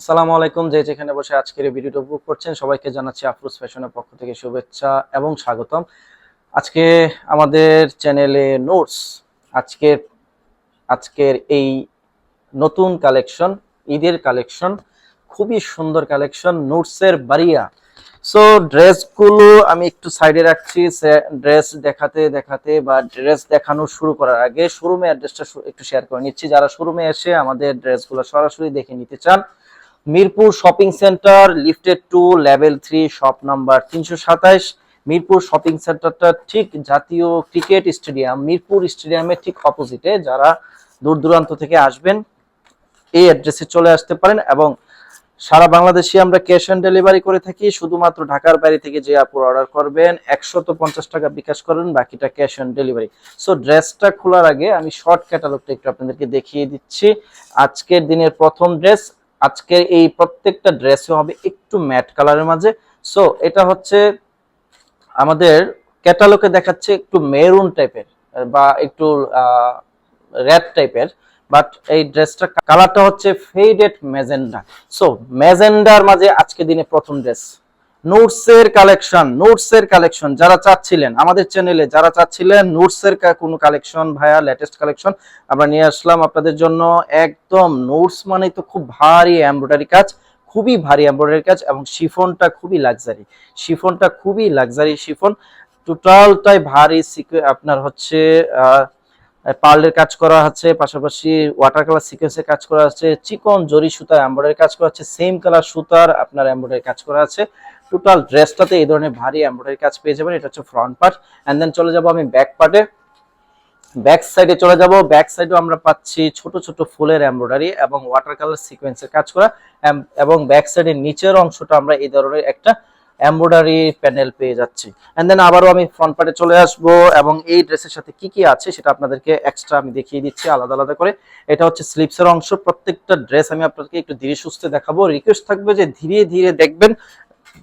আসসালামু আলাইকুম, যে যেখানে বসে আজকের এই ভিডিওটা উপভোগ করছেন, সবাইকে জানাচ্ছি আফরোজ ফ্যাশনের পক্ষ থেকে শুভেচ্ছা এবং স্বাগতম। আজকে আমাদের চ্যানেলে নোটস, আজকের আজকের এই নতুন কালেকশন, ঈদের কালেকশন, খুবই সুন্দর কালেকশন, নোটসের বাড়িয়া। সো ড্রেসগুলো আমি একটু সাইডে রাখছি ড্রেস দেখাতে দেখাতে বা ড্রেস দেখানো শুরু করার আগে শোরুমে অ্যাড্রেসটা একটু শেয়ার করে নিচ্ছি। যারা শোরুমে এসে আমাদের ড্রেসগুলো সরাসরি দেখে নিতে চান Mirpur shopping centre, lifted two, level three, shop number তিনশো সাতাইশ। মিরপুর শপিং সেন্টারটা ঠিক জাতীয় ক্রিকেট স্টেডিয়াম, মিরপুর স্টেডিয়ামের ঠিক অপোজিটে যারা দূর দূরান্ত থেকে আসবেন, এই অ্যাড্রেসে চলে আসতে পারেন এবং সারা বাংলাদেশে আমরা ক্যাশ অন ডেলিভারি করে থাকি। শুধুমাত্র ঢাকার বাইরে থেকে যে আপুর অর্ডার করবেন, একশত পঞ্চাশ টাকা বিকাশ করবেন বাকিটা ক্যাশ অন ডেলিভারি সো ড্রেসটা খোলার আগে আমি শর্ট ক্যাটালগটা একটু আপনাদেরকে দেখিয়ে দিচ্ছি। আজকের দিনের প্রথম ড্রেস আজকের এই প্রত্যেকটা ড্রেসও হবে একটু ম্যাট কালারের মাঝে। সো এটা হচ্ছে আমাদের ক্যাটালগে দেখাচ্ছে একটু মেরুন টাইপের বা একটু রেড টাইপের বাট এই ড্রেসটা কালারটা হচ্ছে ফেডেড ম্যাজেন্ডা সো ম্যাজেন্ডার মাঝে আজকে দিনে প্রথম ড্রেস নোটসের কালেকশন নোটসের কালেকশন যারা চাচ্ছিলেন, আমাদের চ্যানেলে যারা চাচ্ছিলেন নোটসের কোনো কালেকশন ভাইয়া লেটেস্ট কালেকশন আমরা নিয়ে আসলাম আপনাদের জন্য। একদম নোটস মানে তো খুব ভারী এমব্রয়ডারি কাজ, খুবই ভারী এমব্রয়ডারি কাজ এবং শিফনটা খুবই লাক্সারি শিফনটা খুবই লাক্সারি শিফন। টোটালটাই ভারী আপনার হচ্ছে পার্লের কাজ করা আছে, পাশাপাশি ওয়াটার কালার সিকোয়েন্সের কাজ করা আছে, চিকন জরি সুতার এমব্রয়ডারি কাজ করা আছে সেম কালার সুতার আপনার এমব্রয়ডারি কাজ করা আছে। টোটাল ড্রেসটাতে এই ধরনের ভারী এমব্রয়ডারি কাজ পেয়ে যাবেন। এটা হচ্ছে ফ্রন্ট পার্ট এন্ড দেন চলে যাব আমি ব্যাক পার্টে ব্যাক সাইডে চলে যাব। ব্যাক সাইডেও আমরা পাচ্ছি ছোট ছোট ফুলের এমব্রয়ডারি এবং ওয়াটার কালার সিকোয়েন্সের কাজ করা। এবং ব্যাক সাইডের নিচের অংশটা আমরা এই ধরনের একটা এমব্রয়ডারি প্যানেল পেয়ে যাচ্ছি। এন্ড দেন আবারও আমি ফ্রন্ট পার্টে চলে আসব এবং এই ড্রেসের সাথে কি কি আছে সেটা আপনাদেরকে এক্সট্রা আমি দেখিয়ে দিচ্ছি আলাদা আলাদা করে। এটা হচ্ছে স্লিপসের অংশ। প্রত্যেকটা ড্রেস আমি আপনাদেরকে একটু ধীরে সুস্থে দেখাবো। রিকোয়েস্ট থাকবে যে ধীরে ধীরে দেখবেন।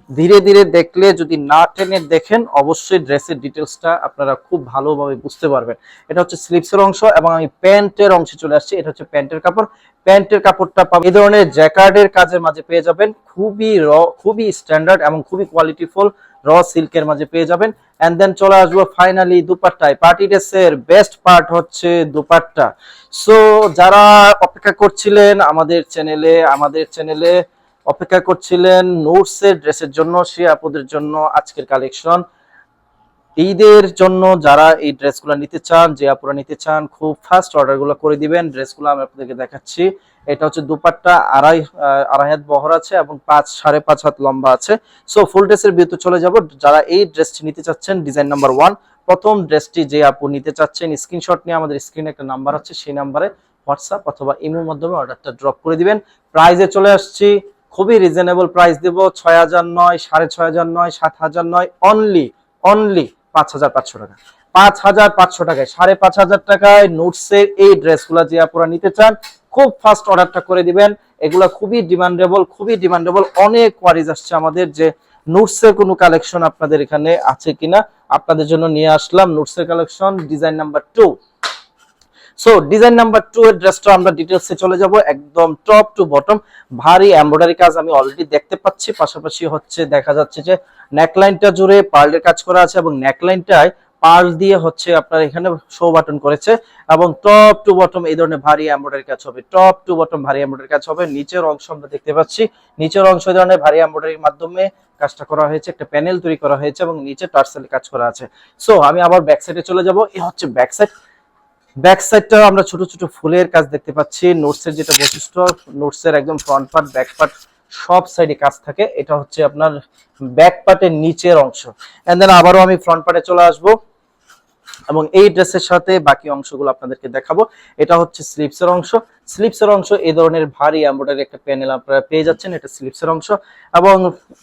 ধীরে ধীরে দেখলে যদি না টেনে দেখেন, অবশ্যই ড্রেসের ডিটেলসটা আপনারা খুব ভালোভাবে বুঝতে পারবেন। এটা হচ্ছে স্লিপসের অংশ এবং আমি প্যান্টের অংশে চলে আসছি। এটা হচ্ছে প্যান্টের কাপড়। প্যান্টের কাপড়টা পাবেন, এই ধরনের জ্যাকার্ডের কাজের মাঝে পেয়ে যাবেন। খুবই র, খুবই স্ট্যান্ডার্ড এবং খুবই কোয়ালিটিফুল র সিল্কের মাঝে পেয়ে যাবেন। অ্যান্ড দেন চলে আসব ফাইনালি দুপাট্টায়। পার্টি ড্রেসের বেস্ট পার্ট হচ্ছে দুপাট্টা। সো যারা অপেক্ষা করছিলেন আমাদের চ্যানেলে আমাদের চ্যানেলে অপেক্ষা করছিলেন নোটসের ড্রেসের জন্য, সে আপুদের জন্য আজকের কালেকশন। ঈদের জন্য যারা এই ড্রেসগুলো নিতে চান, যে আপুরা নিতে চান, খুব ফাস্ট অর্ডারগুলো করে দিবেন। ড্রেসগুলো আমি আপনাদেরকে দেখাচ্ছি। এটা হচ্ছে দুপাট্টা, আড়াই আড়াই হাত বহর আছে এবং পাঁচ, সাড়ে পাঁচ হাত লম্বা আছে। সো ফুল ড্রেসের ভিতরে চলে যাব। যারা এই ড্রেসটি নিতে চাচ্ছেন ডিজাইন নাম্বার ওয়ান প্রথম ড্রেসটি যে আপু নিতে চাচ্ছেন স্ক্রিনশট নিয়ে আমাদের স্ক্রিনে একটা নাম্বার আছে, সেই নাম্বারে হোয়াটসঅ্যাপ অথবা ইমোর মাধ্যমে অর্ডারটা ড্রপ করে দিবেন। প্রাইজে চলে আসছি। খুবই রিজনেবল প্রাইস দেবো, ছয় হাজার নয়, সাড়ে ছয় হাজার নয়, সাত হাজার নয় অনলি অনলি পাঁচ হাজার পাঁচশো টাকা। পাঁচ হাজার পাঁচশো টাকায় সাড়ে পাঁচ হাজার টাকায় নোটসের এই ড্রেসগুলো যে আপনারা নিতে চান, খুব ফাস্ট অর্ডারটা করে দিবেন। এগুলো খুবই ডিমান্ডেবল খুবই ডিমান্ডেবল অনেক কোয়ারিজ আসছে আমাদের যে নোটসের কোনো কালেকশন আপনাদের এখানে আছে কিনা। আপনাদের জন্য নিয়ে আসলাম নোটসের collection design number two so design number two এর ড্রেসটা আমরা ডিটেলসে চলে যাব, একদম টপ টু বটম ভারী এমব্রয়ডারি কাজ আমি অলরেডি দেখতে পাচ্ছি, পাশাপাশি হচ্ছে দেখা যাচ্ছে যে নেকলাইনটা জুড়ে পার্লের কাজ করা আছে এবং নেকলাইনটায় পার্ল দিয়ে হচ্ছে আপনার এখানে শো বাটন করেছে এবং টপ টু বটম এই ধরনের ভারী এমব্রয়ডারি কাজ হবে। টপ টু বটম ভারী এমব্রয়ডারি কাজ হবে। নিচের অংশ আমরা দেখতে পাচ্ছি। নিচের অংশ ধরনের ভারী এমব্রয়ডারির মাধ্যমে কাজটা করা হয়েছে, একটা প্যানেল তৈরি করা হয়েছে এবং নিচে টার্সেল কাজ করা আছে। সো আমি আবার ব্যাক সাইডে চলে যাব। এই হচ্ছে ব্যাক সাইড ব্যাক সাইডটা আমরা ছোট ছোট ফুলের কাজ দেখতে পাচ্ছি। নোটসের যেটা বৈশিষ্ট্য নোটসের একদম ফ্রন্ট পার্ট ব্যাক পার্ট সব সাইডে কাজ থাকে। এটা হচ্ছে আপনার ব্যাক পার্টের নিচের অংশ। এন্ড দেন আবারও আমি ফ্রন্ট পার্টে চলে আসব। এবং এই ড্রেসের সাথে বাকি অংশগুলো আপনাদেরকে দেখাবো। এটা হচ্ছে স্লিপসের অংশ। স্লিপসের অংশ এই ধরনের ভারী এমব্রয়ডারি একটা প্যানেল আপনারা পেয়ে যাচ্ছেন। এটা স্লিপসের অংশ। এবং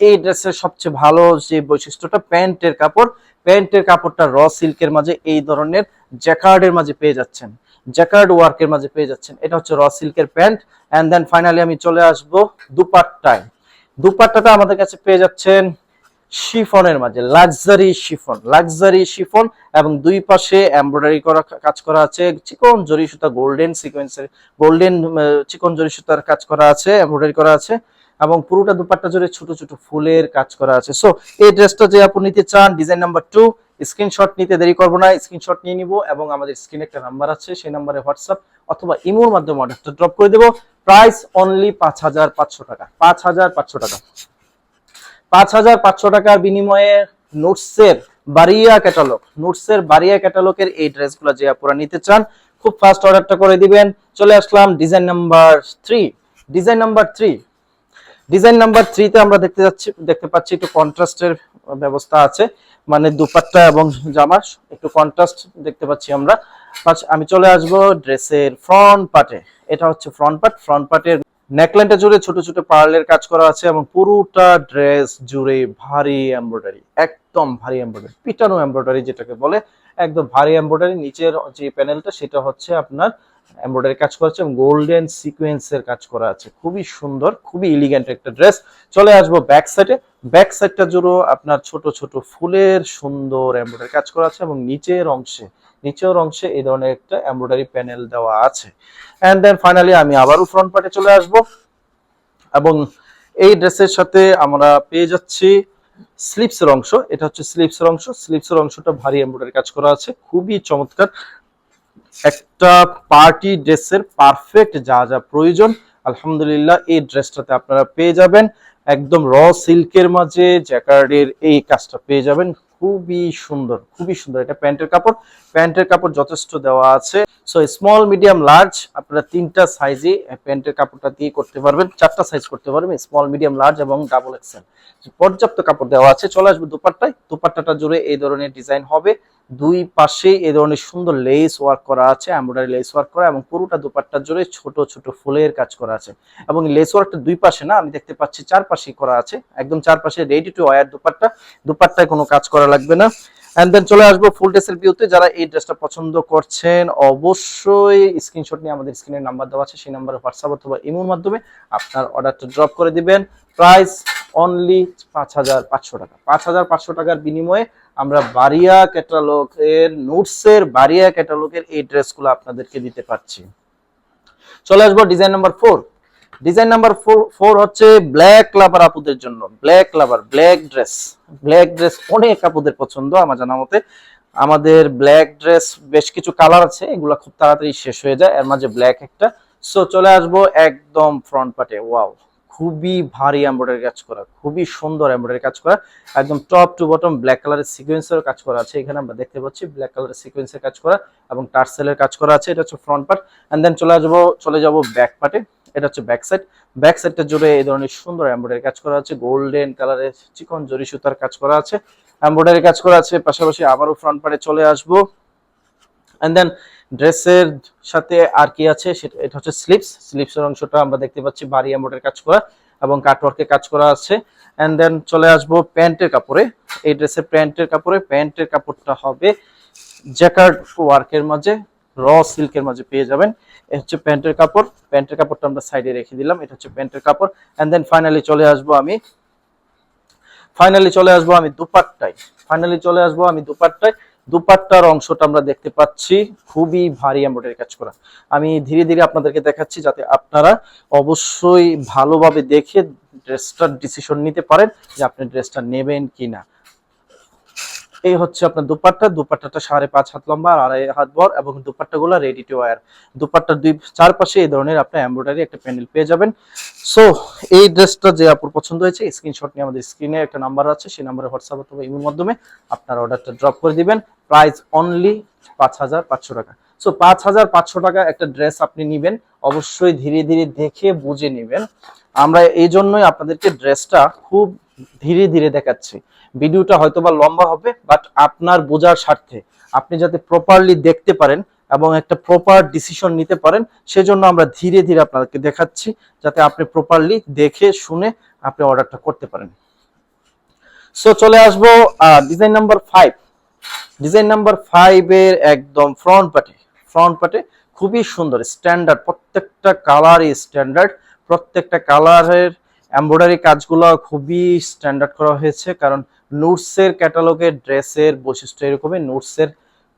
এই ড্রেসের সবচেয়ে ভালো যে বৈশিষ্ট্যটা, প্যান্টের কাপড়। প্যান্টের কাপড়টা র সিল্কের মাঝে এই ধরনের জ্যাকার্ডের মাঝে পেয়ে যাচ্ছেন। জ্যাকার্ড ওয়ার্কের মাঝে পেয়ে যাচ্ছেন। এটা হচ্ছে র সিল্কের প্যান্ট। এন্ড দেন ফাইনালি আমি চলে আসব দুপাট্টায়। দুপাট্টাটা আমাদের কাছে পেয়ে যাচ্ছেন শিফনের মাঝে লাক্সারি শিফন লাক্সারি শিফন এবং দুই পাশে এমব্রয়ডারি করা কাজ করা আছে, চিকন জরি সুতা গোল্ডেন সিকোয়েন্সের গোল্ডেন চিকন জরি সুতার কাজ করা আছে এমব্রয়ডারি করা আছে। এবং পুরোটা দুপাট্টা জুড়ে ছোট ছোট ফুলের কাজ করা আছে। সো এই ড্রেসটা যে আপনি নিতে চান ডিজাইন নাম্বার টু স্ক্রিনশট নিতে দেরি করব না স্ক্রিনশট নিয়ে নিব এবং আমাদের স্ক্রিনে একটা নাম্বার আছে, সেই নাম্বারে হোয়াটসঅ্যাপ অথবা ইমোর মাধ্যমে অর্ডারটা ড্রপ করে দেবো। প্রাইস অনলি পাঁচ হাজার পাঁচশো টাকা, পাঁচ হাজার পাঁচশো টাকা। পাঁচ হাজার পাঁচশো টাকার বিনিময়ে নোটসের বারিয়া ক্যাটালগ নোটসের বারিয়া ক্যাটালগের এই ড্রেসগুলো যে আপনারা নিতে চান, খুব ফাস্ট অর্ডারটা করে দিবেন। চলে আসলাম design number three design number three design number থ্রিতে আমরা দেখতে যাচ্ছি, দেখতে পাচ্ছি একটু কন্ট্রাস্টের ব্যবস্থা আছে মানে দুপাট্টা এবং জামার, একটু কন্ট্রাস্ট দেখতে পাচ্ছি আমরা। আমি চলে আসব ড্রেসের ফ্রন্ট পার্টে এটা হচ্ছে ফ্রন্ট পার্ট ফ্রন্ট পার্টের নেকলাইনটা জুড়ে ছোট ছোট পার্লের কাজ করা আছে এবং পুরোটা ড্রেস জুড়ে ভারী এমব্রয়ডারি একদম ভারী এমব্রয়ডারি পিটানো এমব্রয়ডারি যেটাকে বলে, একদম ভারী এমব্রয়ডারি নিচের যে প্যানেলটা সেটা হচ্ছে আপনার এমব্রয়ডারি কাজ করা আছে এবং গোল্ডেন সিকোয়েন্সের কাজ করা আছে। খুবই সুন্দর, খুবই এলিগেন্ট একটা ড্রেস। চলে আসব ব্যাক সাইডে ব্যাক সাইডটা জুড়ে আপনার ছোট ছোট ফুলের সুন্দর এমব্রয়ডারি কাজ করা আছে এবং নিচের অংশে নিচের অংশে এই ধরনের একটা এমব্রয়ডারি প্যানেল দেওয়া আছে। অ্যান্ড দেন ফাইনালি আমি আবারও ফ্রন্ট পার্টে চলে আসব। এবং এই ড্রেসের সাথে আমরা পেয়ে যাচ্ছি স্লিপসের অংশ। এটা হচ্ছে স্লিপসের অংশ। স্লিপসের অংশটা ভারী এমব্রয়ডারি কাজ করা আছে। খুবই চমৎকার। একটা পার্টি ড্রেসের পারফেক্ট যা যা প্রয়োজন, আলহামদুলিল্লাহ এই ড্রেসটাতে আপনারা পেয়ে যাবেন। একদম র সিল্কের মাঝে জ্যাকার্ডের এই কাজটা পেয়ে যাবেন। খুবই সুন্দর খুবই সুন্দর। এটা প্যান্টের কাপড়। প্যান্টের কাপড় যথেষ্ট দেওয়া আছে। সো স্মল মিডিয়াম লার্জ আপনারা তিনটা সাইজে প্যান্টের কাপড়টা দিয়ে করতে পারবেন। চারটা সাইজ করতে পারবেন স্মল মিডিয়াম লার্জ এবং ডাবল এক্সেল পর্যাপ্ত কাপড় দেওয়া আছে, চলে আসবে দুপাট্টায়। দুপাট্টাটা জুড়ে এই ধরনের ডিজাইন হবে। দুই পাশে এ ধরনের সুন্দর লেস ওয়ার্ক করা আছে এমব্রয়ডারি লেস ওয়ার্ক করা এবং পুরোটা দুপাট্টা জুড়ে ছোট ছোট ফুলের কাজ করা আছে। এবং লেস ওয়ার্কটা দুই পাশে না, আমি দেখতে পাচ্ছি চার পাশে করা আছে। একদম চার পাশে রেডি টু ওয়ার দুপাট্টা, দুপাট্টায় কোনো কাজ করা লাগবে না। এন্ড দেন চলে আসব ফুল ড্রেসের ভিউতে যারা এই ড্রেসটা পছন্দ করছেন, অবশ্যই স্ক্রিনশট নিয়ে আমাদের স্ক্রিনের নাম্বার দেওয়া আছে। সেই নাম্বারে হোয়াটসঅ্যাপ অথবা ইমোর মাধ্যমে আপনার অর্ডারটা ড্রপ করে দিবেন। প্রাইস অনলি পাঁচ হাজার পাঁচশো টাকা। পাঁচ হাজার পাঁচশো টাকার বিনিময়ে আমরা বারিয়া ক্যাটালগের, নোটসের বারিয়া ক্যাটালগের এই ড্রেসগুলো আপনাদেরকে দিতে পারছি। চলে আসব design number four design number four হচ্ছে ব্ল্যাক লাভার আপুদের জন্য। Black lover black dress black dress অনেক আপুদের পছন্দ আমার জানা মতে। আমাদের ব্ল্যাক ড্রেস বেশ কিছু কালার আছে, এগুলো খুব তাড়াতাড়ি শেষ হয়ে যায়। এর মাঝে ব্ল্যাক একটা। সো চলে আসব একদম ফ্রন্ট পার্টে ওয়াও খুবই ভারী এমব্রয়ডারি কাজ করা, খুবই সুন্দর এমব্রয়ডারি কাজ করা, একদম টপ টু বটম ব্ল্যাক কালারের সিকোয়েন্সের কাজ করা আছে। এখানে আমরা দেখতে পাচ্ছি ব্ল্যাক কালারের সিকোয়েন্সের কাজ করা এবং টার্সেলের কাজ করা আছে। এটা হচ্ছে ফ্রন্ট পার্ট এন্ড দেন চলে যাব চলে যাব ব্যাক পার্টে এটা হচ্ছে ব্যাক সাইড ব্যাক সাইডটা জুড়ে এই ধরনের সুন্দর এমব্রয়ডারি কাজ করা আছে। গোল্ডেন কালারের চিকন জরি সুতার কাজ করা আছে। এমব্রয়ডারি কাজ করা আছে। পাশাপাশি আবারও ফ্রন্ট পার্টে চলে আসব। এন্ড দেন ড্রেসের সাথে আর কি আছে? সেটা এটা হচ্ছে স্লিপস স্লিপসের অংশটা আমরা দেখতে পাচ্ছি ভারী এমব্রয়ডারি কাজ করা এবং কাটওয়ার্কে কাজ করা আছে। এন্ড দেন চলে আসব প্যান্টের কাপড়ে। এই ড্রেসের প্যান্টের কাপড়ে প্যান্টের কাপড়টা হবে জ্যাকার্ড ওয়ার্কের মাঝে র সিল্কের মাঝে পেয়ে যাবেন। এটা হচ্ছে প্যান্টের কাপড়। প্যান্টের কাপড়টা আমরা সাইডে রেখে দিলাম। এটা হচ্ছে প্যান্টের কাপড়। এন্ড দেন ফাইনালি চলে আসব আমি ফাইনালি চলে আসব আমি দুপাট্টায়। ফাইনালি চলে আসব আমি দুপাট্টায়। দুপাট্টার অংশটা আমরা দেখতে পাচ্ছি। খুবই ভারী এমব্রয়ডারি কাজ করা। আমি ধীরে ধীরে আপনাদেরকে দেখাচ্ছি যাতে আপনারা অবশ্যই ভালোভাবে দেখে ড্রেসটার ডিসিশন নিতে পারেন যে আপনি ড্রেসটা নেবেন কিনা। এই হচ্ছে আপনার দুপাট্টা। দুপাট্টাটা সাড়ে পাঁচ হাত লম্বা আর আড়াই হাত বর এবং দুপাট্টা গুলো রেডি টু ওয়ার দুপাট্টার দুই চারপাশে এই ধরনের আপনার এমব্রয়ডারি একটা প্যানেল পেয়ে যাবেন। সো এই ড্রেসটা যে আপুর পছন্দ হয়েছে স্ক্রিনশট নিয়ে আমাদের স্ক্রিনে একটা নাম্বার আছে। সেই নাম্বারে হোয়াটসঅ্যাপ অথবা ইমের মাধ্যমে আপনার অর্ডারটা ড্রপ করে দিবেন। প্রাইস অনলি পাঁচ হাজার পাঁচশো টাকা। সো পাঁচ হাজার পাঁচশো টাকা একটা ড্রেস আপনি নিবেন। অবশ্যই ধীরে ধীরে দেখে বুঝে নেবেন। আমরা এই জন্যই আপনাদেরকে ড্রেসটা খুব ধীরে ধীরে দেখাচ্ছি। ভিডিওটা হয়তো বা লম্বা হবে বাট আপনার বোঝার স্বার্থে। আপনি যাতে প্রপারলি দেখতে পারেন এবং একটা প্রপার ডিসিশন নিতে পারেন, সেজন্য আমরা ধীরে ধীরে আপনাদেরকে দেখাচ্ছি, যাতে আপনি প্রপারলি দেখে, শুনে আপনি অর্ডারটা করতে পারেন। সো চলে আসব design number five design number five এর একদম ফ্রন্ট পার্টে ফ্রন্ট পার্টে খুবই সুন্দর স্ট্যান্ডার্ড প্রত্যেকটা কালারই স্ট্যান্ডার্ড প্রত্যেকটা কালারের এমব্রয়ডারি কাজগুলো খুবই স্ট্যান্ডার্ড করা হয়েছে, কারণ নুটসের ক্যাটালগের ড্রেসের বৈশিষ্ট্য এরকমই। নুটসের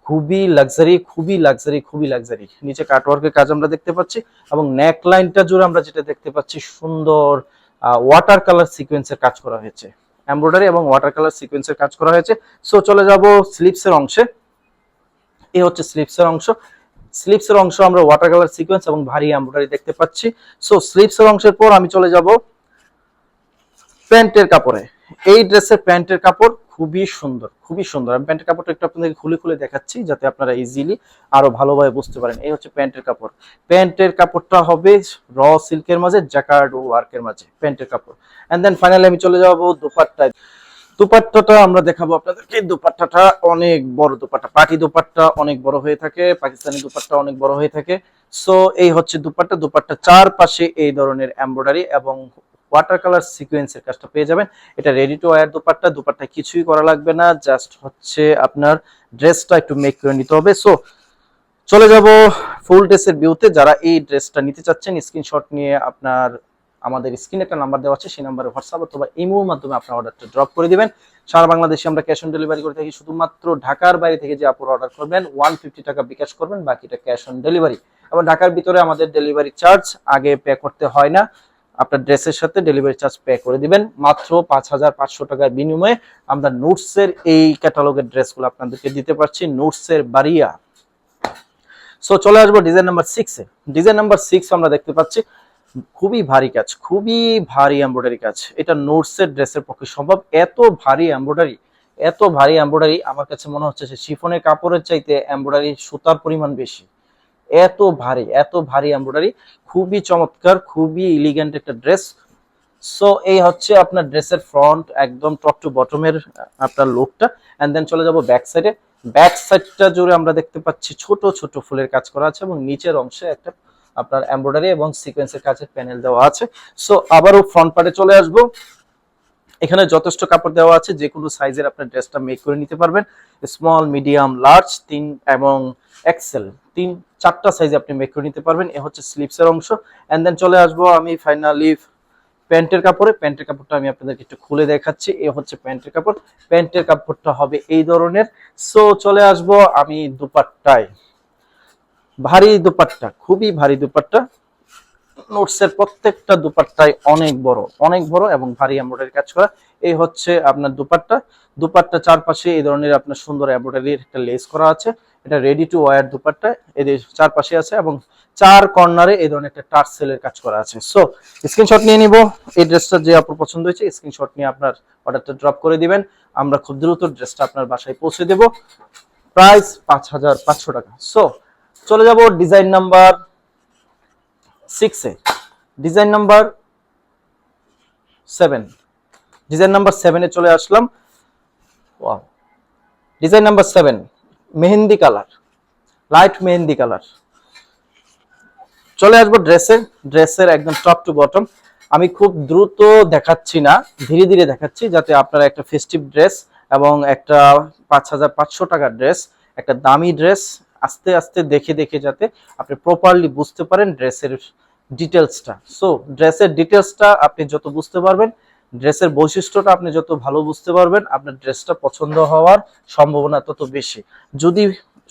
খুবই লাক্সারি খুবই লাক্সারি খুবই লাক্সারি নিচে কাটওয়ার্কের কাজ আমরা দেখতে পাচ্ছি এবং নেক লাইনটা জুড়ে আমরা যেটা দেখতে পাচ্ছি, সুন্দর ওয়াটার কালার সিকোয়েন্সের কাজ করা হয়েছে। এমব্রয়ডারি এবং ওয়াটার কালার সিকোয়েন্সের কাজ করা হয়েছে। সো চলে যাব স্লিপসের অংশে। এই হচ্ছে স্লিপসের অংশ। স্লিপসের অংশ আমরা ওয়াটার কালার সিকোয়েন্স এবং ভারী এমব্রয়ডারি দেখতে পাচ্ছি। সো স্লিপসের অংশের পর আমি চলে যাব প্যান্টের কাপড়ে। এই ড্রেসের প্যান্টের কাপড় খুবই সুন্দর খুবই সুন্দর। আমি প্যান্টের কাপড়টা একটু আপনাদেরকে খুলে খুলে দেখাচ্ছি যাতে আপনারা ইজিলি আরও ভালোভাবে বুঝতে পারেন। এই হচ্ছে প্যান্টের কাপড়। প্যান্টের কাপড়টা হবে র সিল্কের মাঝে জ্যাকার্ড ওয়ার্কের মাঝে প্যান্টের কাপড়। এন্ড দেন ফাইনালি আমি চলে যাব দুপাট্টায়। দুপাট্টাটা আমরা দেখাবো আপনাদেরকে। দুপাট্টাটা অনেক বড় দুপাট্টা। পাটি দুপাট্টা অনেক বড় হয়ে থাকে, পাকিস্তানি দুপাট্টা অনেক বড় হয়ে থাকে। সো এই হচ্ছে দুপাট্টা। দুপাট্টা চারপাশে এই ধরনের এমব্রয়ডারি এবং ওয়াটার কালার সিকোয়েন্সের কাজটা পেয়ে যাবেন। এটা ready to wear dupatta dupatta কিছুই করা লাগবে না জাস্ট হচ্ছে আপনার ড্রেসটা একটু মেক করে নিতে হবে। সো চলে যাব ফুল ড্রেসের ভিউতে যারা এই ড্রেসটা নিতে চাচ্ছেন স্ক্রিনশট নিয়ে আপনার, আমাদের স্ক্রিনে একটা নাম্বার দেওয়া আছে, সেই নাম্বারে হোয়াটসঅ্যাপ অথবা ইমোর মাধ্যমে আপনার অর্ডারটা ড্রপ করে দিবেন। সারা বাংলাদেশে আমরা ক্যাশ অন ডেলিভারি করে থাকি, শুধুমাত্র ঢাকার বাইরে থেকে যে আপুর অর্ডার করবেন ওয়ান ফিফটি টাকা বিকাশ করবেন, বাকিটা ক্যাশ অন ডেলিভারি এবং ঢাকার ভিতরে আমাদের ডেলিভারি চার্জ আগে পে করতে হয় না। আপনার ড্রেসের সাথে ডেলিভারি চার্জ পে করে দিবেন। মাত্র পাঁচ হাজার পাঁচশো টাকার বিনিময়ে আমরা নোটসের এই ক্যাটালগের ড্রেসগুলো আপনাদেরকে দিতে পারছি নোটসের বারিয়া সো চলে আসব ডিজাইন নাম্বার সিক্সে ডিজাইন নাম্বার সিক্স আমরা দেখতে পাচ্ছি, খুবই ভারী কাজ, খুবই ভারী এমব্রয়ডারি কাজ। এটা নোটসের ড্রেসের পক্ষে সম্ভব। এত ভারী এমব্রয়ডারি এত ভারী এমব্রয়ডারি আমার কাছে মনে হচ্ছে যে শিফনের কাপড়ের চাইতে এমব্রয়ডারি সুতার পরিমাণ বেশি। এত ভারী এত ভারী এমব্রয়ডারি খুবই চমৎকার, খুবই ইলিগেন্ট একটা ড্রেস সো এই হচ্ছে আপনার ড্রেসের ফ্রন্ট একদম টপ টু বটমের আপনার লুকটা এন্ড দেন চলে যাব ব্যাক সাইডে ব্যাক সাইডটা জুড়ে আমরা দেখতে পাচ্ছি ছোট ছোট ফুলের কাজ করা আছে এবং নিচের অংশে একটা আপনার এমব্রয়ডারি এবং সিকোয়েন্সের কাজের প্যানেল দেওয়া আছে। সো আবারও ফ্রন্ট পার্টে চলে আসব। এখানে যথেষ্ট কাপড় দেওয়া আছে, যে কোনো সাইজের আপনার ড্রেসটা মেক করে নিতে পারবেন। স্মল মিডিয়াম লার্জ তিন এবং এক্সেল তিন, চারটা সাইজে আপনি মেক করে নিতে পারবেন। এ হচ্ছে স্লিপসের অংশ। এন্ড দেন চলে আসব আমি ফাইনালি প্যান্টের কাপড়ে। প্যান্টের কাপড়টা আমি আপনাদেরকে একটু খুলে দেখাচ্ছি। এ হচ্ছে প্যান্টের কাপড়। প্যান্টের কাপড়টা হবে এই ধরনের। সো চলে আসব আমি দুপাট্টায়। ভারী দুপাট্টা, খুবই ভারী দুপাট্টা। নোটসের প্রত্যেকটা দুপাট্টায় অনেক বড় অনেক বড় এবং ভারী এমব্রয়ডারি কাজ করা। এই হচ্ছে আপনার দুপাট্টা। দুপাট্টা চারপাশে এই ধরনের আপনার সুন্দর এমব্রয়ডারির একটা লেস করা আছে। এটা রেডি টু ওয়্যার দুপাট্টা এদের চারপাশে আছে এবং চার কর্নারে এই ধরনের একটা টার্সেলের কাজ করা আছে। সো স্ক্রিনশট নিয়ে নিব এই ড্রেসটা যে আপনার পছন্দ হয়েছে স্ক্রিনশট নিয়ে আপনার অর্ডারটা ড্রপ করে দিবেন। আমরা খুব দ্রুত ড্রেসটা আপনার বাসায় পৌঁছে দেব। প্রাইস পাঁচ হাজার পাঁচশো টাকা। সো চলে যাব ডিজাইন নাম্বার সিক্সে design number seven design number সেভেনে চলে আসলাম। Design number seven mehndi colour light mehndi colour. চলে আসব ড্রেসের ড্রেসের একদম টপ টু বটম আমি খুব দ্রুত দেখাচ্ছি না, ধীরে ধীরে দেখাচ্ছি যাতে আপনারা একটা ফেস্টিভ ড্রেস এবং একটা পাঁচ হাজার পাঁচশো টাকার ড্রেস একটা দামি ড্রেস আস্তে আস্তে দেখে দেখে যাতে আপনি প্রপারলি বুঝতে পারেন ড্রেসের ডিটেলসটা সো ড্রেসের ডিটেলসটা আপনি যত বুঝতে পারবেন ড্রেসের বৈশিষ্ট্যটা আপনি যত ভালো বুঝতে পারবেন, আপনার ড্রেসটা পছন্দ হওয়ার সম্ভাবনা তত বেশি। যদি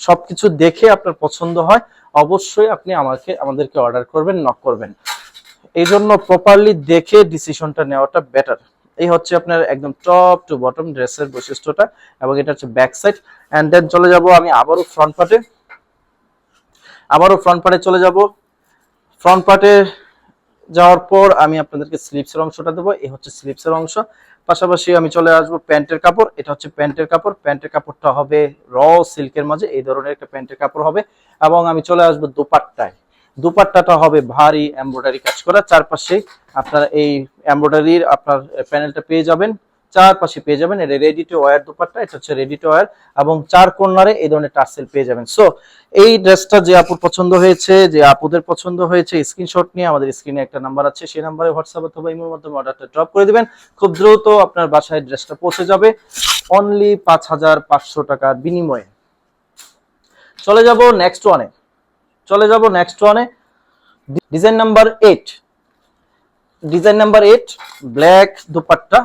সবকিছু দেখে আপনার পছন্দ হয়, অবশ্যই আপনি আমাকে, আমাদেরকে অর্ডার করবেন নক করবেন। এই জন্য প্রপারলি দেখে ডিসিশনটা নেওয়াটা বেটার এই হচ্ছে আপনার একদম টপ টু বটম ড্রেসের বৈশিষ্ট্যটা এবং এটা হচ্ছে ব্যাক সাইড অ্যান্ড দেন চলে যাব আমি আবারও ফ্রন্ট পার্টে আবারও ফ্রন্ট পার্টে চলে যাব। ফ্রন্ট পার্টে যাওয়ার পর আমি আপনাদেরকে স্লিপসের অংশটা দেবো। এই হচ্ছে স্লিপসের অংশ। পাশাপাশি আমি চলে আসব প্যান্টের কাপড়। এটা হচ্ছে প্যান্টের কাপড়। প্যান্টের কাপড়টা হবে র সিল্কের মাঝে। এই ধরনের একটা প্যান্টের কাপড় হবে। এবং আমি চলে আসব দুপাট্টায়। দুপাট্টাটা হবে ভারী এমব্রয়ডারি কাজ করা। চারপাশে আপনার এই এমব্রয়ডারির আপনার প্যানেলটা পেয়ে যাবেন। চারপাশে পেয়ে যাবেন। এটা রেডি টু ওয়্যার দুপাট্টা, এটা হচ্ছে রেডি টু ওয়্যার এবং চার কর্নারে এই ধরনের টার্সেল পেয়ে যাবেন। সো এই ড্রেসটা যে আপুর পছন্দ হয়েছে, যে আপুদের পছন্দ হয়েছে স্ক্রিনশট নিয়ে আমাদের স্ক্রিনে একটা নাম্বার আছে। সেই নাম্বারে হোয়াটসঅ্যাপ অথবা ইমের মাধ্যমে অর্ডারটা ড্রপ করে দিবেন। খুব দ্রুত আপনার বাসায় ড্রেসটা পৌঁছে যাবে। অনলি পাঁচ হাজার পাঁচশো টাকার বিনিময়ে। চলে যাব নেক্সট ওয়ানে চলে যাব নেক্সট ওয়ানে design number eight design number eight black dupatta.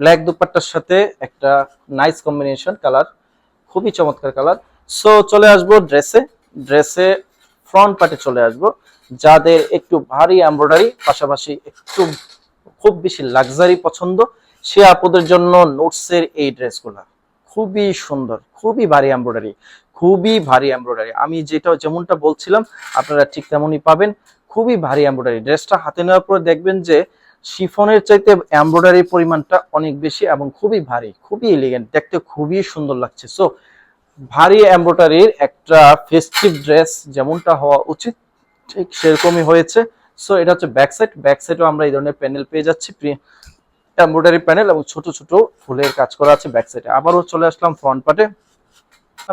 Black দুপাট্টার সাথে একটা নাইস কম্বিনেশন কালার খুবই চমৎকার কালার সো চলে আসব ড্রেসে ড্রেসে ফ্রন্ট পার্টে চলে আসব। যাদের একটু ভারী এমব্রয়ডারি পাশাপাশি একটু খুব বেশি লাক্সারি পছন্দ, সে আপুদের জন্য নোটসের এই ড্রেসগুলো খুবই সুন্দর, খুবই ভারী এমব্রয়ডারি খুবই ভারী এমব্রয়ডারি আমি যেটা যেমনটা বলছিলাম, আপনারা ঠিক তেমনই পাবেন। খুবই ভারী এমব্রয়ডারি ড্রেসটা হাতে নেওয়ার পর দেখবেন যে শিফনের চাইতে এমব্রয়ডারির পরিমাণটা অনেক বেশি এবং খুবই ভারী, খুবই এলিগেন্ট দেখতে খুবই সুন্দর লাগছে। সো ভারী এমব্রয়ডারির একটা ফেস্টিভ ড্রেস যেমনটা হওয়া উচিত, ঠিক সেরকমই হয়েছে। সো এটা হচ্ছে ব্যাক সাইড ব্যাক সাইডও আমরা এই ধরনের প্যানেল পেয়ে যাচ্ছি এমব্রয়ডারি প্যানেল এবং ছোট ছোট ফুলের কাজ করা আছে ব্যাক সাইডে আবারও চলে আসলাম ফ্রন্ট পার্টে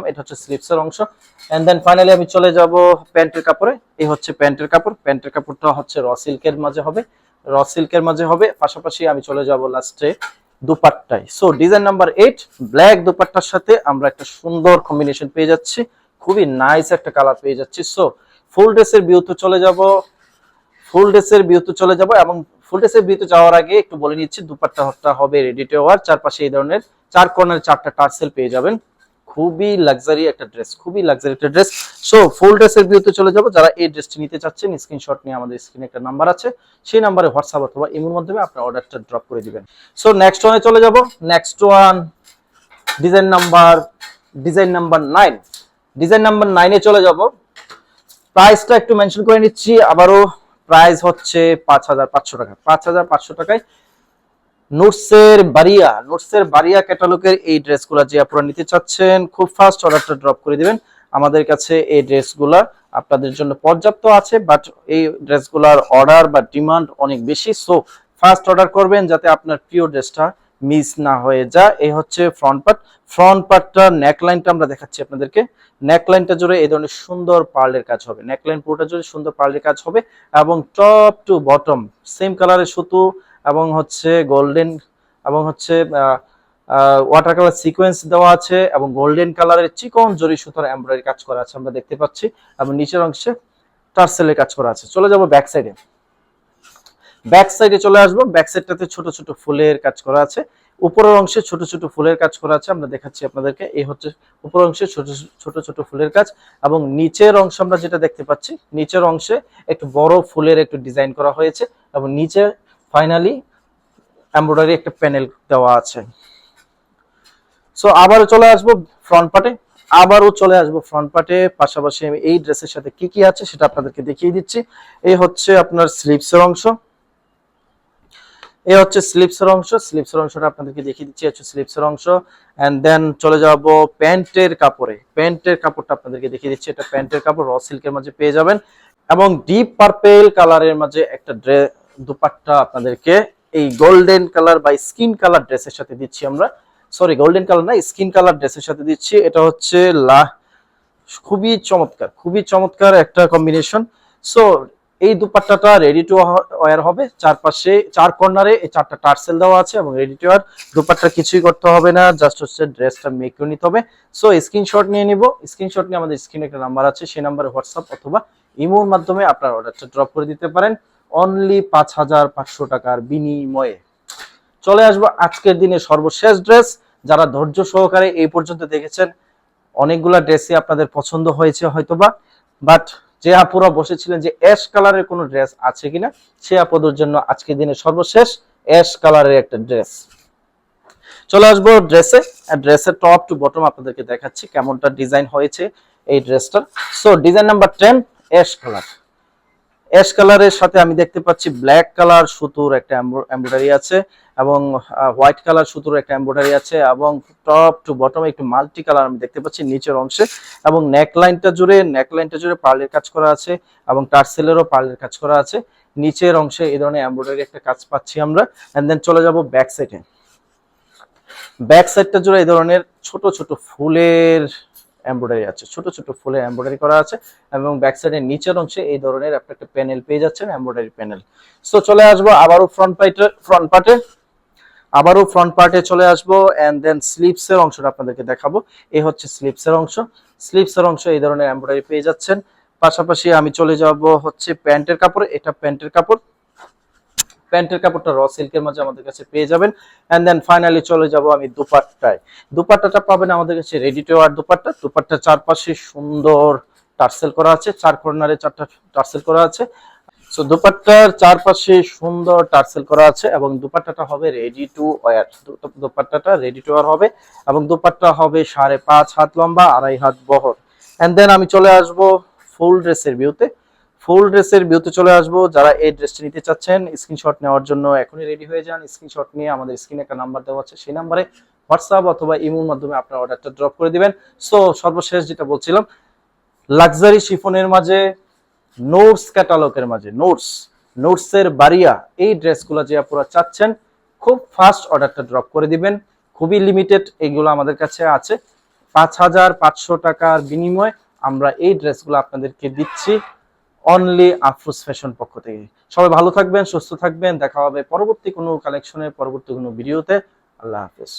এটা হচ্ছে স্লিপসের অংশ। এন্ড দেন ফাইনালি আমি চলে যাব প্যান্টের কাপড়ে। এই হচ্ছে প্যান্টের কাপড়। প্যান্টের কাপড়টা হচ্ছে র সিল্কের মাঝে হবে। র সিল্কের মাঝে হবে, পাশাপাশি আমি চলে যাব লাস্টে দুপাট্টায়। So design number eight black দুপাট্টার সাথে আমরা একটা সুন্দর কম্বিনেশন পেয়ে যাচ্ছি, খুবই নাইস একটা কালার পেয়ে যাচ্ছি। সো ফুল ড্রেসের বিউতে চলে যাব ফুল ড্রেসের বিউতে চলে যাব এবং ফুল ড্রেসের বিউতে যাওয়ার আগে একটু বলে নিচ্ছি, দুপাট্টা হবে রেডি টু ওয়ার চারপাশে এই ধরনের চার কর্নার চারটা টার্সেল পেয়ে যাবেন। খুবই লাক্সারি একটা ড্রেস খুবই লাক্সারি একটা ড্রেস সো ফুল ড্রেসের ভিউতে চলে যাব। যারা এই ড্রেসটি নিতে চাচ্ছেন স্ক্রিনশট নিয়ে আমাদের স্ক্রিনে একটা নাম্বার আছে। সেই নাম্বারে হোয়াটসঅ্যাপ অথবা ইমোর মাধ্যমে আপনার অর্ডারটা ড্রপ করে দিবেন। সো নেক্সট ওয়ানে চলে যাব। Next one design number design number nine design number নাইনে চলে যাব। প্রাইসটা একটু মেনশন করে নিচ্ছি। আবারও প্রাইস হচ্ছে পাঁচ হাজার পাঁচশো টাকা। পাঁচ হাজার পাঁচশো টাকায় নোটসের বারিয়া নোটসের বারিয়া ক্যাটালগের এই ড্রেসগুলো যে আপনারা নিতে চাচ্ছেন, খুব ফাস্ট অর্ডারটা ড্রপ করে দিবেন। আমাদের কাছে এই ড্রেসগুলা আপনাদের জন্য পর্যাপ্ত আছে বাট এই ড্রেসগুলার অর্ডার বা ডিমান্ড অনেক বেশি। সো ফার্স্ট অর্ডার করবেন যাতে আপনার প্রিয় ড্রেসটা মিস না হয়ে যায়। এই হচ্ছে ফ্রন্ট পার্ট ফ্রন্ট পার্টটা নেকলাইনটা আমরা দেখাচ্ছি আপনাদেরকে। নেকলাইনটা জুড়ে এই ধরনের সুন্দর পার্লের কাজ হবে। নেকলাইন পুরোটা জুড়ে সুন্দর পার্লের কাজ হবে এবং টপ টু বটম সেম কালারের সুতো এবং হচ্ছে গোল্ডেন এবং হচ্ছে ওয়াটার কালার সিকোয়েন্স দেওয়া আছে, এবং গোল্ডেন কালারের চিকন জরি সুতার এমব্রয়ডারি কাজ করা আছে, আমরা দেখতে পাচ্ছি, এবং নিচের অংশে টার্সেলের কাজ করা আছে। চলে যাব ব্যাক সাইডে ব্যাক সাইডে চলে আসব ব্যাক সাইডটাতে ছোট ছোট ফুলের কাজ করা আছে, উপরের অংশে ছোট ছোট ফুলের কাজ করা আছে, আমরা দেখাচ্ছি আপনাদেরকে, এই হচ্ছে উপরের অংশে ছোট ছোট ছোট ফুলের কাজ, এবং নিচের অংশ আমরা যেটা দেখতে পাচ্ছি, নিচের অংশে একটু বড় ফুলের একটু ডিজাইন করা হয়েছে, এবং নিচে ফাইনালি এমব্রয়ডারি একটা প্যানেল দেওয়া আছে। সো আবারও চলে আসব ফ্রন্ট পার্টে আবারও চলে আসব ফ্রন্ট পার্টে পাশাপাশি আমি এই ড্রেসের সাথে কি কি আছে সেটা আপনাদেরকে দেখিয়ে দিচ্ছি। এই হচ্ছে আপনার স্লিপসের অংশ। এই হচ্ছে স্লিপসের অংশ। স্লিপসের অংশটা আপনাদেরকে দেখিয়ে দিচ্ছি। হচ্ছে স্লিপসের অংশ। এন্ড দেন চলে যাব প্যান্টের কাপড়ে। প্যান্টের কাপড়টা আপনাদেরকে দেখিয়ে দিচ্ছি। এটা প্যান্টের কাপড় র সিল্কের মাঝে পেয়ে যাবেন। এবং ডিপ পার্পেল কালারের মাঝে একটা ড্রেস দুপাট্টা আপনাদেরকে এই গোল্ডেন কালার বা স্কিন কালার ড্রেসের সাথে দিচ্ছি আমরা। সরি গোল্ডেন কালার না স্কিন কালার ড্রেসের সাথে দিচ্ছি। এটা হচ্ছে লা, খুবই চমৎকার খুবই চমৎকার একটা কম্বিনেশন সো এই দুপাট্টাটা রেডি টু ওয়ার হবে। চারপাশে, চার কর্নারে এই চারটা টার্সেল দেওয়া আছে এবং রেডি টু ওয়ার দুপাট্টা কিছুই করতে হবে না জাস্ট হচ্ছে ড্রেসটা মেক করে নিতে হবে। সো স্ক্রিনশট নিয়ে নিব। স্ক্রিনশট নিয়ে আমাদের স্ক্রিনে একটা নাম্বার আছে। সেই নাম্বারে হোয়াটসঅ্যাপ অথবা ইমোর মাধ্যমে আপনার অর্ডারটা ড্রপ করে দিতে পারেন। অনলি পাঁচ হাজার পাঁচশো টাকার বিনিময়ে। চলে আসব আজকের দিনে সর্বশেষ ড্রেস যারা ধৈর্য সহকারে এই পর্যন্ত দেখেছেন, অনেকগুলা ড্রেসই আপনাদের পছন্দ হয়েছে হয়তোবা বাট যে আপুরা বসেছিলেন যে অ্যাশ কালারের কোনো ড্রেস আছে কিনা, সে আপুদের জন্য আজকের দিনে সর্বশেষ অ্যাশ কালারের একটা ড্রেস চলে আসব ড্রেসে ড্রেসের টপ টু বটম আপনাদেরকে দেখাচ্ছি কেমনটা ডিজাইন হয়েছে এই ড্রেসটার so design number ten ash colour ash কালারের সাথে আমি দেখতে পাচ্ছি ব্ল্যাক কালার সুতোর একটা এমব্রয়ডারি আছে এবং হোয়াইট কালার সুতোর একটা এমব্রয়ডারি আছে এবং টপ টু বটম একটু মাল্টি কালার আমি দেখতে পাচ্ছি নিচের অংশে এবং নেকলাইনটা জুড়ে নেকলাইনটা জুড়ে পার্লের কাজ করা আছে এবং টার্সেলেরও পার্লের কাজ করা আছে। নিচের অংশে এই ধরনের এমব্রয়ডারি একটা কাজ পাচ্ছি আমরা। অ্যান্ড দেন চলে যাব ব্যাক সাইডে ব্যাক সাইডটা জুড়ে এই ধরনের ছোট ছোট ফুলের এমব্রয়ডারি আছে। ছোট ছোট ফুলের এমব্রয়ডারি করা আছে এবং ব্যাক সাইডের নিচের অংশে এই ধরনের আপনি একটা প্যানেল পেয়ে যাচ্ছেন এমব্রয়ডারি প্যানেল সো চলে আসব আবারও ফ্রন্ট পার্টে ফ্রন্ট পার্টে আবারও ফ্রন্ট পার্টে চলে আসব এন্ড দেন স্লিপসের অংশটা আপনাদেরকে দেখাবো। এই হচ্ছে স্লিপসের অংশ। স্লিপসের অংশ এই ধরনের এমব্রয়ডারি পেয়ে যাচ্ছেন। পাশাপাশি আমি চলে যাব হচ্ছে প্যান্টের কাপড়। এটা প্যান্টের কাপড়। প্যান্টের কাপড়টা র সিল্কের মাঝে আমাদের কাছে পেয়ে যাবেন। এন্ড দেন ফাইনালি চলে যাব আমি দুপাট্টায়। দুপাট্টাটা পাবেন আমাদের কাছে রেডি টু ওয়ার দুপাট্টা। দুপাট্টার চারপাশে সুন্দর টার্সেল করা আছে, চার কর্নারে চারটা টার্সেল করা আছে। সো দুপাট্টার চারপাশে সুন্দর টার্সেল করা আছে এবং দুপাট্টাটা হবে রেডি টু ওয়ার দুপাট্টাটা রেডি টু ওয়ার হবে এবং দুপাট্টা হবে সাড়ে পাঁচ হাত লম্বা, আড়াই হাত বহর। এন্ড দেন আমি চলে আসব ফুল ড্রেসের ভিউতে ফুল ড্রেসের ভিউতে চলে আসব। যারা এই ড্রেসটা নিতে চাচ্ছেন, স্ক্রিনশট নেওয়ার জন্য এখনই রেডি হয়ে যান। স্ক্রিনশট নিয়ে আমাদের স্ক্রিনে একটা নাম্বার দেওয়া আছে। সেই নাম্বারে হোয়াটসঅ্যাপ অথবা ইমোর মাধ্যমে আপনার অর্ডারটা ড্রপ করে দিবেন। সো, সর্বশেষ যেটা বলছিলাম, লাক্সারি শিফনের মাঝে, নোটস ক্যাটালগের মাঝে, নোটস, নোটসের বাড়িয়া, এই ড্রেসগুলো যে আপনারা চাচ্ছেন, খুব ফাস্ট অর্ডারটা ড্রপ করে দিবেন। খুবই লিমিটেড এগুলো আমাদের কাছে আছে। পাঁচ হাজার পাঁচশো টাকার বিনিময়ে আমরা এই ড্রেসগুলো আপনাদেরকে দিচ্ছি। অনলি আফরুস ফ্যাশন পক্ষ থেকে। সবাই ভালো থাকবেন, সুস্থ থাকবেন, দেখা হবে পরবর্তী কোনো কালেকশনের পরবর্তী কোনো ভিডিওতে আল্লাহ হাফেজ।